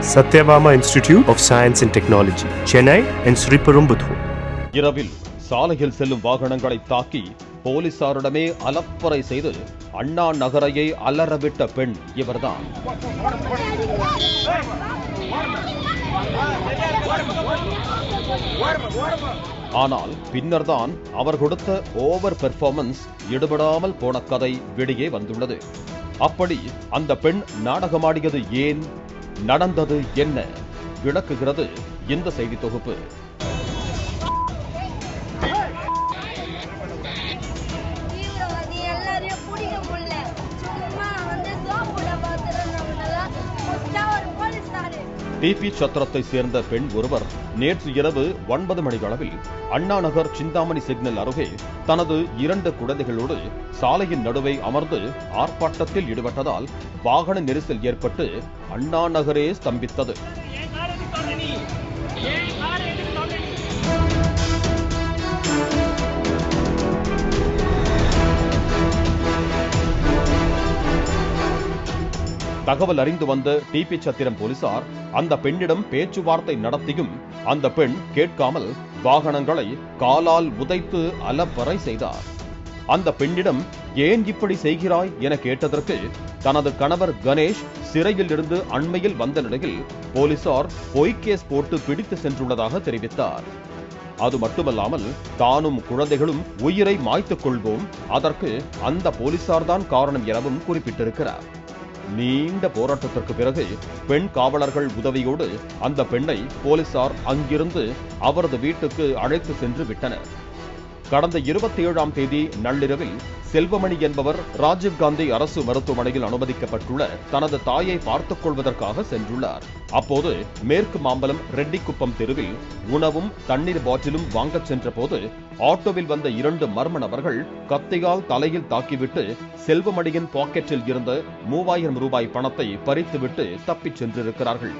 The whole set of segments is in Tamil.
Sathyabama institute of science and technology Chennai and Sriperumbudur. இரவில் சாலையில் செல்லும் வாகனங்களை தாக்கி போலீசாரிடமே அலப்பறை செய்து அண்ணா நகரையை அலறவிட்ட பெண் இவர்தான். ஆனால் பின்னர்தான் அவர் கொடுத்த ஓவர் பெர்ஃபார்மன்ஸ் ஈடுபடாமல் போன கதை வெளியே வந்துள்ளது. அப்படி அந்த பெண் நாடகமாடியது ஏன்? நடந்தது என்ன? விளக்குகிறது இந்த செய்தி தொகுப்பு. டிபி சத்திரத்தை சேர்ந்த பெண் ஒருவர் நேற்று இரவு ஒன்பது மணி அளவில் அண்ணா நகர் சிந்தாமணி சிக்னல் அருகே தனது இரண்டு குழந்தைகளோடு சாலையின் நடுவே அமர்ந்து ஆர்ப்பாட்டத்தில் ஈடுபட்டதால் வாகன நெரிசல் ஏற்பட்டு அண்ணா நகரே ஸ்தம்பித்தது. தகவல் அறிந்து வந்த டிபி சத்திரம் போலீசார் அந்த பெண்ணிடம் பேச்சுவார்த்தை நடத்தியும் அந்த பெண் கேட்காமல் வாகனங்களை காலால் உதைத்து அலப்பறை செய்தார். அந்த பெண்ணிடம் ஏன் இப்படி செய்கிறாய் என கேட்டதற்கு தனது கணவர் கணேஷ் சிறையில் இருந்து அண்மையில் வந்த நிலையில் போலீசார் பொய்கேஸ் போட்டு பிடித்து சென்றுள்ளதாக தெரிவித்தார். அது மட்டுமல்லாமல் தானும் குழந்தைகளும் உயிரை மாய்த்துக் கொள்வோம் அதற்கு அந்த போலீசார்தான் காரணம் எனவும் குறிப்பிட்டிருக்கிறார். நீண்ட போராட்டத்திற்கு பிறகு பெண் காவலர்கள் உதவியோடு அந்த பெண்ணை போலீசார் அங்கிருந்து அவரது வீட்டுக்கு அழைத்து சென்று விட்டனர். கடந்த இருபத்தி ஏழாம் தேதி நள்ளிரவில் செல்வமணி என்பவர் ராஜீவ்காந்தி அரசு மருத்துவமனையில் அனுமதிக்கப்பட்டுள்ள தனது தாயை பார்த்துக் கொள்வதற்காக சென்றுள்ளார். அப்போது மேற்கு மாம்பலம் ரெட்டிக்குப்பம் தெருவில் உணவும் தண்ணீர் பாட்டிலும் வாங்கச் சென்றபோது ஆட்டோவில் வந்த இரண்டு மர்ம நபர்கள் கத்தியால் தலையில் தாக்கிவிட்டு செல்வமணியின் பாக்கெட்டில் இருந்த மூவாயிரம் ரூபாய் பணத்தை பறித்துவிட்டு தப்பிச் சென்றிருக்கிறார்கள்.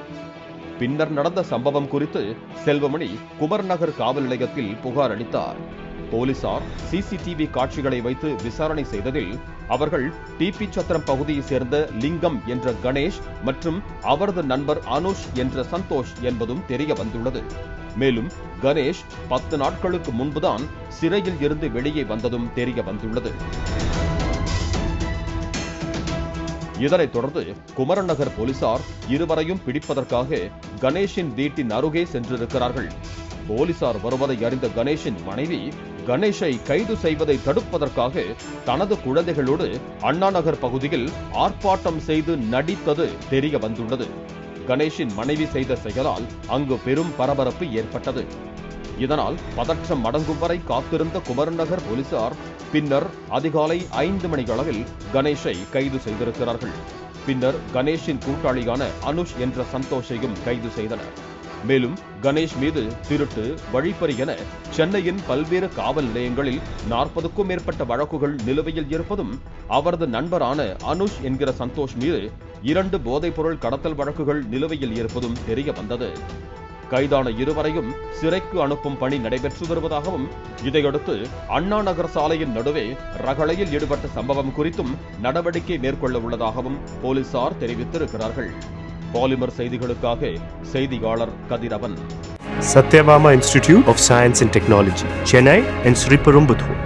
பின்னர் நடந்த சம்பவம் குறித்து செல்வமணி குமர்நகர் காவல் நிலையத்தில் புகார் அளித்தார். போலீசார் சிசிடிவி காட்சிகளை வைத்து விசாரணை செய்ததில் அவர்கள் டிபி சத்திரம் பகுதியைச் சேர்ந்த லிங்கம் என்ற கணேஷ் மற்றும் அவரது நண்பர் அனுஷ் என்ற சந்தோஷ் என்பதும் தெரிய வந்துள்ளது. மேலும் கணேஷ் பத்து நாட்களுக்கு முன்புதான் சிறையில் இருந்து வெளியே வந்ததும் தெரிய வந்துள்ளது. இதனைத் தொடர்ந்து குமரன் நகர் போலீசார் இருவரையும் பிடிப்பதற்காக கணேஷின் வீட்டின் அருகே சென்றிருக்கிறார்கள். போலீசார் வருவதை அறிந்த கணேஷின் மனைவி கணேஷை கைது செய்வதை தடுப்பதற்காக தனது குழந்தைகளோடு அண்ணா நகர் பகுதியில் ஆர்ப்பாட்டம் செய்து நடித்தது தெரிய வந்துள்ளது. கணேஷின் மனைவி செய்த செயலால் அங்கு பெரும் பரபரப்பு ஏற்பட்டது. இதனால் பதற்றம் அடங்கும் வரை காத்திருந்த குமரன் நகர் போலீசார் பின்னர் அதிகாலை ஐந்து மணியளவில் கணேஷை கைது செய்திருக்கிறார்கள். பின்னர் கணேஷின் கூட்டாளியான அனுஷ் என்ற சந்தோஷையும் கைது செய்தனர். மேலும் கணேஷ் மீது திருட்டு வழிப்பறி என சென்னையின் பல்வேறு காவல் நிலையங்களில் நாற்பதுக்கும் மேற்பட்ட வழக்குகள் நிலுவையில் இருப்பதும் அவரது நண்பரான அனுஷ் என்கிற சந்தோஷ் மீது இரண்டு போதைப்பொருள் கடத்தல் வழக்குகள் நிலுவையில் இருப்பதும் தெரிய வந்தது கைதான இருவரையும் சிறைக்கு அனுப்பும் பணி நடைபெற்று வருவதாகவும் இதையடுத்து அண்ணா நகர் சாலையின் நடுவே ரகளையில் ஈடுபட்ட சம்பவம் குறித்தும் நடவடிக்கை மேற்கொள்ள உள்ளதாகவும் போலீசார் தெரிவித்திருக்கிறார்கள். பாலிமர் செய்திகளுக்காக செய்தியாளர் Kathiravan Sathyabama institute of science and technology Chennai and Sriperumbudur